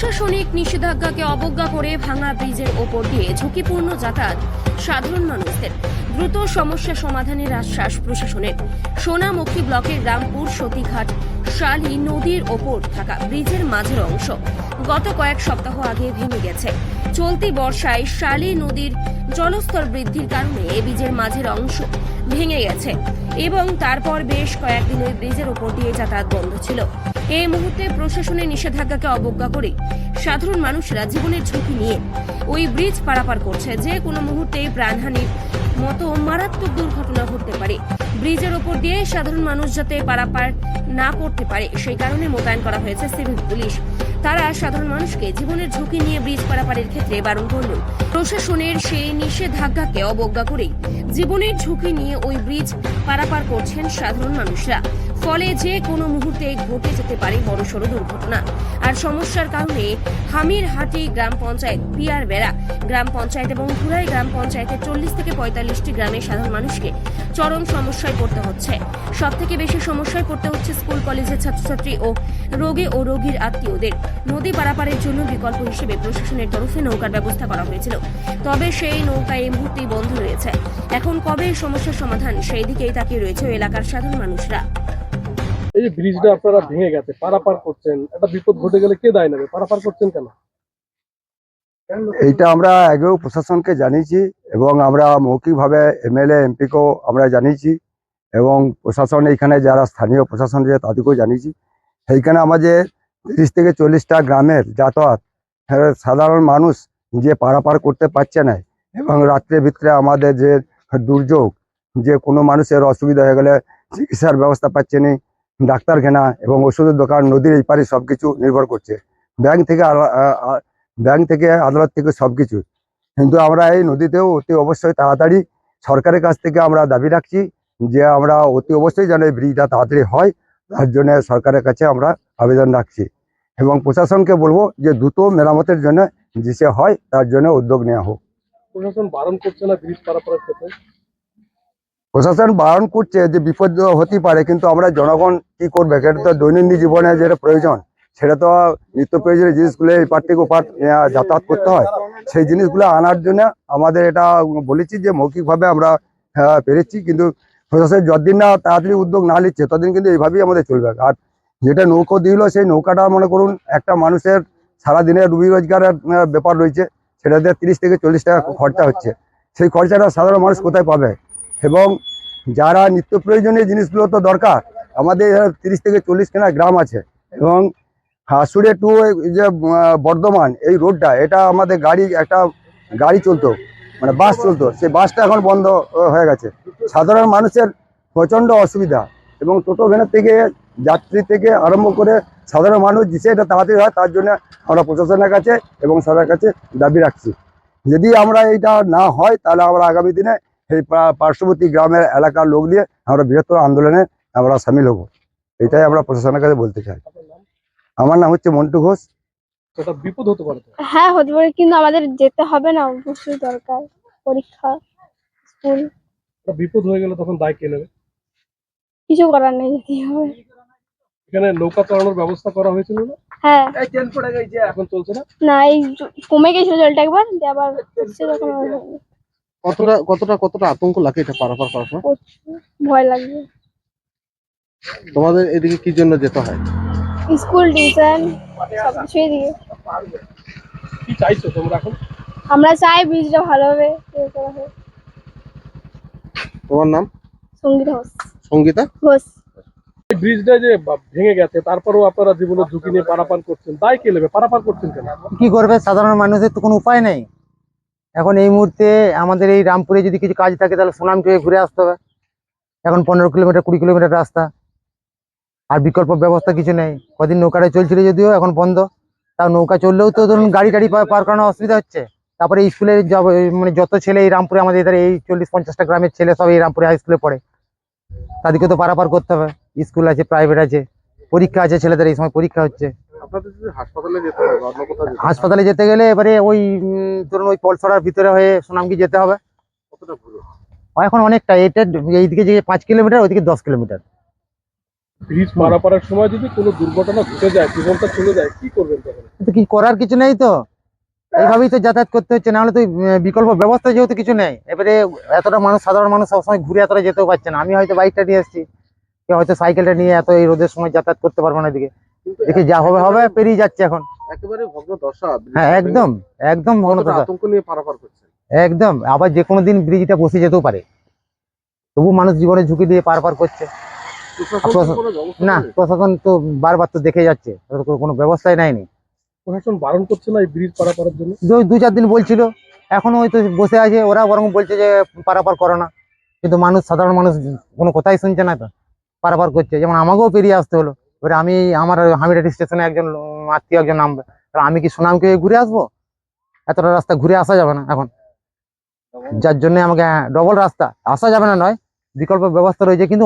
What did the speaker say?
প্রশাসনিক নিষেধাজ্ঞাকে অবজ্ঞা করে ভাঙা ব্রিজের ওপর দিয়ে ঝুঁকিপূর্ণ যাতায়াত সাধারণ মানুষদের। দ্রুত সমস্যা সমাধানের আশ্বাস প্রশাসনের। সোনামুখী ব্লকের রামপুর সতীঘাট শালি নদীর ওপর থাকা ব্রিজের মাঝের অংশ গত কয়েক সপ্তাহ আগে ভেঙে গেছে। চলতি বর্ষায় শালি নদীর জলস্তর বৃদ্ধির কারণে এই ব্রিজের মাঝের অংশ ভেঙে গেছে এবং তারপর বেশ কয়েকদিন ওই ব্রিজের ওপর দিয়ে যাতায়াত বন্ধ ছিল। এই মুহূর্তে প্রশাসনের নিষেধাজ্ঞাকে অবজ্ঞা করে সাধারণ মানুষরা জীবনের ঝুঁকি নিয়ে ওই ব্রিজ পারাপার করছে। যে কোনো মুহূর্তেই প্রাণহানির মতো মারাত্মক দুর্ঘটনা ঘটতে পারে। ব্রিজের ওপর দিয়ে সাধারণ মানুষ যাতে পারাপার না করতে পারে, সেই কারণে মোতায়েন করা হয়েছে সিভিল পুলিশ। তারা সাধারণ মানুষকে জীবনের ঝুঁকি নিয়ে ব্রিজ পারাপারের ক্ষেত্রে বারণ করল। প্রশাসনের সেই নিষেধাজ্ঞাকে অবজ্ঞা করেই জীবনের ঝুঁকি নিয়ে ওই ব্রিজ পারাপার করছেন সাধারণ মানুষরা। ফলে যে কোনো মুহূর্তে ঘটে যেতে পারে বড়সড় দুর্ঘটনা। আর সমস্যার কারণে হামিরহাটি গ্রাম পঞ্চায়েত পিয়ার বেড়া গ্রাম পঞ্চায়েত এবং ঘুরাই গ্রাম পঞ্চায়েতের চল্লিশ থেকে পঁয়তাল্লিশটি গ্রামের সাধারণ মানুষকে চরম সমস্যায় পড়তে হচ্ছে। সব থেকে বেশি সমস্যায় পড়তে হচ্ছে স্কুল, কলেজের ছাত্রছাত্রী ও রোগী ও রোগীর আত্মীয়দের। নদী পারাপারের জন্য বিকল্প হিসেবে প্রশাসনের তরফে নৌকার ব্যবস্থা করা হয়েছিল। তবে সেই নৌকা এই মুহূর্তেই বন্ধ রয়েছে। এখন কবে সমস্যার সমাধান সেই দিকেই তাকিয়ে রয়েছে এলাকার সাধারণ মানুষরা। এই যে ব্রিজটা আপনারা ভেঙে গেছে পারাপার করছেন একটা বিপদ ঘটে গেলে কে দায় নেবে? পারাপার করছেন কেন? এইটা আমরা আগেও প্রশাসনকে জানিয়েছি এবং আমরা মৌখিকভাবে এমএলএ এমপিকেও আমরা জানিয়েছি এবং প্রশাসন এইখানে যারা স্থানীয় প্রশাসন যে তাদেরকেও জানিয়েছি। সেইখানে আমাদের তিরিশ থেকে চল্লিশটা গ্রামের যাতায়াত। সাধারণ মানুষ যে পারাপার করতে পারছে না। এবং রাত্রে ভিতরে আমাদের যে দুর্যোগ, যে কোনো মানুষের অসুবিধা হয়ে গেলে চিকিৎসার ব্যবস্থা পাচ্ছে না, ডাক্তারখানা এবং ওষুধের দোকান, নদীর এই পারে সব কিছু নির্ভর করছে। ব্যাংক থেকে ব্যাংক থেকে আদালত থেকে সব কিছু কিন্তু আমরা এই নদীতেও অতি অবশ্যই তাড়াতাড়ি সরকারের কাছ থেকে আমরা দাবি রাখছি যে আমরা অতি অবশ্যই যেন এই ব্রিজটা তাড়াতাড়ি হয়। তার জন্য সরকারের কাছে আমরা আবেদন রাখছি। এবং প্রশাসনকে বলব যে দ্রুত মেরামতের জন্য যে হয় তার জন্য উদ্যোগ নেওয়া হোক। প্রশাসন বারণ করছে না ব্রিজ পারাপারের ক্ষেত্রে প্রশাসন বারণ করছে যে বিপদ হতে পারে কিন্তু আমরা জনগণ কি করবে? এটা তো দৈনন্দিন জীবনে যেটা প্রয়োজন সেটা তো নিত্য প্রয়োজনীয় জিনিসগুলো এই পার থেকে ওপার যাতায়াত করতে হয়। সেই জিনিসগুলো আনার জন্য আমাদের এটা বলেছি যে মৌখিকভাবে আমরা আহ, পেরেছি কিন্তু প্রশাসন যতদিন না তাড়াতাড়ি উদ্যোগ না নিচ্ছে, ততদিন কিন্তু এইভাবেই আমাদের চলবে। আর যেটা নৌকো দিল, সেই নৌকাটা মনে করুন, একটা মানুষের সারাদিনের রুবি রোজগারের ব্যাপার রয়েছে, সেটাতে তিরিশ থেকে চল্লিশ টাকা খরচা হচ্ছে। সেই খরচাটা সাধারণ মানুষ কোথায় পাবে? এবং যারা নিত্য প্রয়োজনীয় জিনিসগুলো তো দরকার, আমাদের তিরিশ থেকে চল্লিশ কেনা গ্রাম আছে। এবং হাসুড়ে টু যে বর্ধমান, এই রোডটা, এটা আমাদের গাড়ি, একটা গাড়ি চলতো। মানে বাস চলতো। সেই বাসটা এখন বন্ধ হয়ে গেছে। সাধারণ মানুষের প্রচণ্ড অসুবিধা এবং টোটো ভ্যানের থেকে, যাত্রী থেকে আরম্ভ করে সাধারণ মানুষ যে এটা তাড়াতাড়ি হয়, তার জন্য আমরা প্রশাসনের কাছে এবং সরকারের কাছে দাবি রাখছি। যদি আমরা এইটা না হয়, তাহলে আমরা আগামী দিনে পা- পার্শ্ববর্তী গ্রামের এলাকার লোক দিয়ে আমরা বৃহত্তর আন্দোলনে আমরা সামিল হব। এটাই আমরা প্রশাসনের কাছে বলতে চাই। আমার নাম হচ্ছে মন্টু ঘোষ। সেটা বিপদ হতে পারে হ্যাঁ হতে পারে কিন্তু আমাদের যেতে হবে না অবশ্যই দরকার পরীক্ষা স্কুল। বিপদ হয়ে গেলে তখন দায় কে নেবে? কিছু করার নেই যেতেই হবে। এখানে নৌকা চালানোর ব্যবস্থা করা হয়েছিল না? হ্যাঁ। এখন চলছে না? না এই কমে গেছিল জলটা একবার আবার হচ্ছে তখন কতটা কতটা কতটা আতঙ্ক লাগে এটা পারাপার করার সময়? ভয় লাগবে। তোমাদের এদিকে কি জন্য যেতে হয়? স্কুল টিউশন সবকিছুই দিকে কি চাইছো তোমরা এখন? আমরা চাই ব্রিজটা ভালোভাবে ইয়ে করা হোক। তোমার নাম? সংগীত ঘোষ। সঙ্গীতা? ঘোষ। ব্রিজটা যে ভেঙে গেছে তারপরেও আপনারা জীবনের ঝুঁকি নিয়ে পারাপার করছেন। দায় কে নেবে? পারাপার করছেন কেন? কি করবে? সাধারণ মানুষের তো কোনো উপায় নেই। এখন এই মুহূর্তে আমাদের এই রামপুরে যদি কিছু কাজ থাকে তাহলে সুনামকে ঘুরে আসতে হবে। এখন পনেরো কিলোমিটার কুড়ি কিলোমিটার রাস্তা। আর বিকল্প ব্যবস্থা কিছু নেই। কদিন নৌকাটা চলছিল যদিও এখন বন্ধ। তাও নৌকা চললেও তো ধরুন গাড়ি টাড়ি পার করানো অসুবিধা হচ্ছে। তারপরে স্কুলের যাব- মানে যত ছেলে এই রামপুরে আমাদের এধারে এই চল্লিশ পঞ্চাশটা গ্রামের ছেলে সব এই রামপুরে হাই স্কুলে পড়ে। তাদেরকে তো পারাপার করতে হবে। স্কুল আছে প্রাইভেট আছে পরীক্ষা আছে ছেলেদের এই সময় পরীক্ষা হচ্ছে। হাসপাতালে যেতে গেলে এবারে ওই ধরুন ওই পলসরার ভিতরে হয়ে সুনামকি যেতে হবে। এখন অনেকটা এটা এইদিকে যে পাঁচ কিলোমিটার ওইদিকে দশ কিলোমিটার। ব্রিজ পারাপারের সময় যদি কোনো দুর্ঘটনা ঘটে যায় জীবনটা চলে যায় কি করবেন তখন? কিন্তু কি করার কিছু নেই তো? এইভাবেই তো যাতায়াত করতে হচ্ছে নাহলে তো বিকল্প ব্যবস্থা যেহেতু কিছু নেই। এবারে এতটা মানুষ সাধারণ মানুষ সবসময় ঘুরে এতটা যেতেও পারছে না। আমি হয়তো বাইকটা নিয়ে এসেছি কেউ হয়তো সাইকেলটা নিয়ে এত এই রোদের সময় যাতায়াত করতে পারব না এদিকে। দেখি যা হবে হবে পেরিয়ে যাচ্ছে এখন। একেবারে ভগ্ন দশা হ্যাঁ একদম একদম কতটা ভগ্নদশা। আতঙ্ক নিয়ে পারাপার করছেন একদম আবার যে কোনো দিন ব্রিজটা বসে যেতেও পারে। তবু মানুষ জীবনে ঝুঁকি দিয়ে পার পার করছে। না প্রশাসন তো বারবার তো দেখে যাচ্ছে। তো কোনো ব্যবস্থাই নেয়নি। প্রশাসন বারণ করছে না এই ব্রিজ পারাপারের জন্য? দু- দু চার দিন বলছিল। এখনও হয়তো বসে আছে। ওরা বরং বলছে যে পারাপার করো না। কিন্তু মানুষ সাধারণ মানুষ কোনো কথাই শুনছে না তো। পারাপার করছে। যেমন আমাকেও পেরিয়ে আসতে হলো। এবারে আমি আমার হামিরাটি স্টেশনে একজন আত্মীয় একজন নামবে আমি কি সুনামকে ঘুরে আসব? এতটা রাস্তা ঘুরে আসা যাবে না এখন। যার জন্য আমাকে ডবল রাস্তা। আসা যাবে না নয়। বিকল্প ব্যবস্থা রয়েছে। কিন্তু